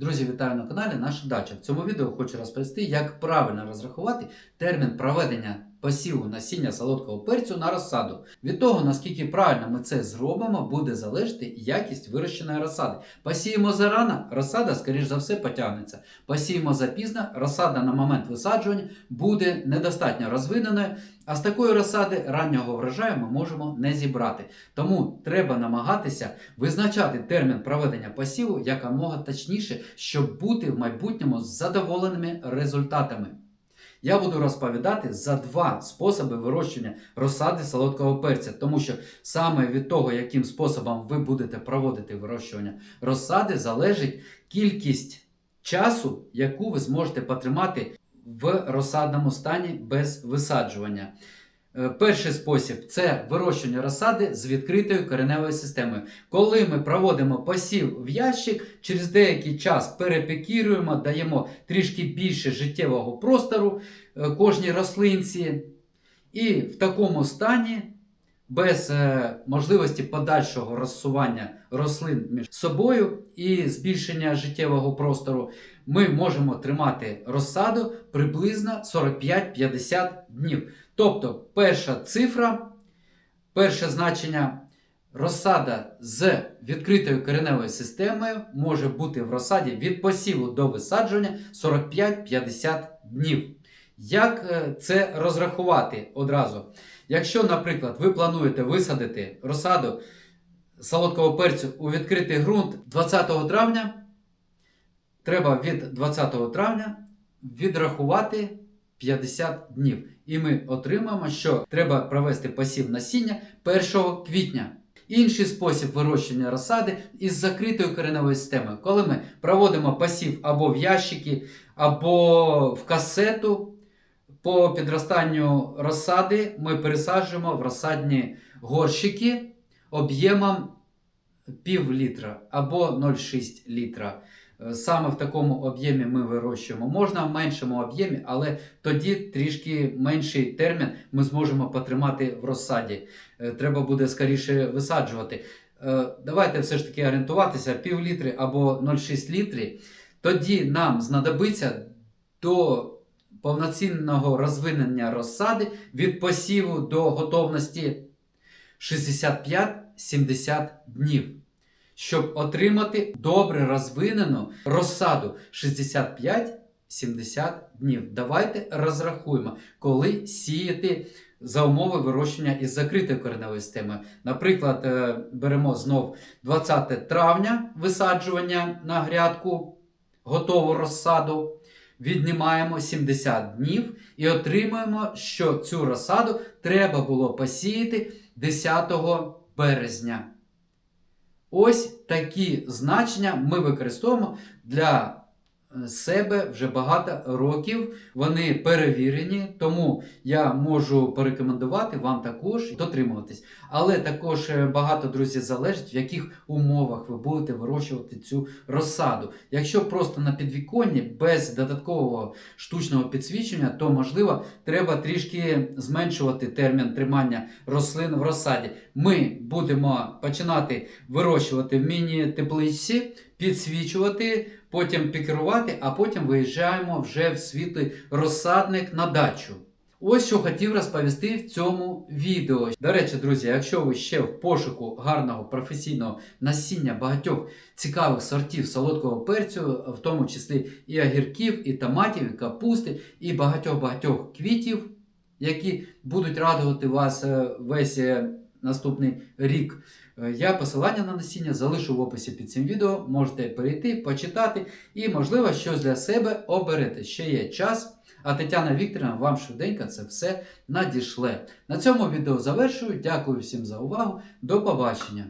Друзі, вітаю на каналі Наша Дача. В цьому відео хочу розповісти, як правильно розрахувати термін проведення посіву насіння солодкого перцю на розсаду. Від того, наскільки правильно ми це зробимо, буде залежати якість вирощеної розсади. Посіємо зарано, розсада, скоріш за все, потягнеться. Посіємо запізно, розсада на момент висаджування буде недостатньо розвиненою, а з такої розсади раннього врожаю ми можемо не зібрати. Тому треба намагатися визначати термін проведення посіву якомога точніше, щоб бути в майбутньому задоволеними результатами. Я буду розповідати за два способи вирощування розсади солодкого перця, тому що саме від того, яким способом ви будете проводити вирощування розсади, залежить кількість часу, яку ви зможете потримати в розсадному стані без висаджування. Е, Перший спосіб це вирощування розсади з відкритою кореневою системою. Коли ми проводимо посів в ящик, через деякий час перепікіруємо, даємо трішки більше життєвого простору е, кожній рослинці. І в такому стані, без е, можливості подальшого розсування рослин між собою і збільшення життєвого простору, ми можемо тримати розсаду приблизно 45-50 днів. Тобто, перша цифра, перше значення розсада з відкритою кореневою системою може бути в розсаді від посіву до висадження 45-50 днів. Як е, це розрахувати одразу? Якщо, наприклад, ви плануєте висадити розсаду солодкого перцю у відкритий ґрунт 20 травня, треба від 20 травня відрахувати 50 днів. І ми отримаємо, що треба провести посів насіння 1 квітня. Інший спосіб вирощення розсади із закритою кореневою системою, коли ми проводимо посів або в ящики, або в касету. По підростанню розсади ми пересаджуємо в розсадні горщики об'ємом пів літра або 0,6 літра. Е, Саме в такому об'ємі ми вирощуємо. Можна в меншому об'ємі, але тоді трішки менший термін ми зможемо потримати в розсаді. Е, Треба буде скоріше висаджувати. Е, Давайте все ж таки орієнтуватися пів літри або 0,6 літри. Тоді нам знадобиться до повноцінного розвинення розсади від посіву до готовності 65-70 днів. Щоб отримати добре розвинену розсаду 65-70 днів. Давайте розрахуємо, коли сіяти за умови вирощення із закритою кореневою системою. Наприклад, е, беремо знов 20 травня висаджування на грядку, готову розсаду. Віднімаємо 70 днів і отримуємо, що цю розсаду треба було посіяти 10 березня. Ось такі значення ми використовуємо для себе вже багато років. Вони перевірені, тому я можу порекомендувати вам також дотримуватись. Але також е, багато друзі залежить, в яких умовах ви будете вирощувати цю розсаду. Якщо просто на підвіконні без додаткового штучного підсвічення, то можливо треба трішки зменшувати термін тримання рослин в розсаді. Ми будемо починати вирощувати в міні-теплиці, підсвічувати, потім пікерувати, а потім виїжджаємо вже в світлий розсадник на дачу. Ось що хотів розповісти в цьому відео. До речі, друзі, якщо ви ще в пошуку гарного професійного насіння багатьох цікавих сортів солодкого перцю, в тому числі і огірків, і томатів, і капусти, і багатьох-багатьох квітів, які будуть радувати вас е, весь е, наступний рік. Е, Я посилання на насіння залишу в описі під цим відео. Можете перейти, почитати і, можливо, щось для себе оберете. Ще є час. А Тетяна Вікторівна вам швиденько це все надішле. На цьому відео завершую. Дякую всім за увагу. До побачення!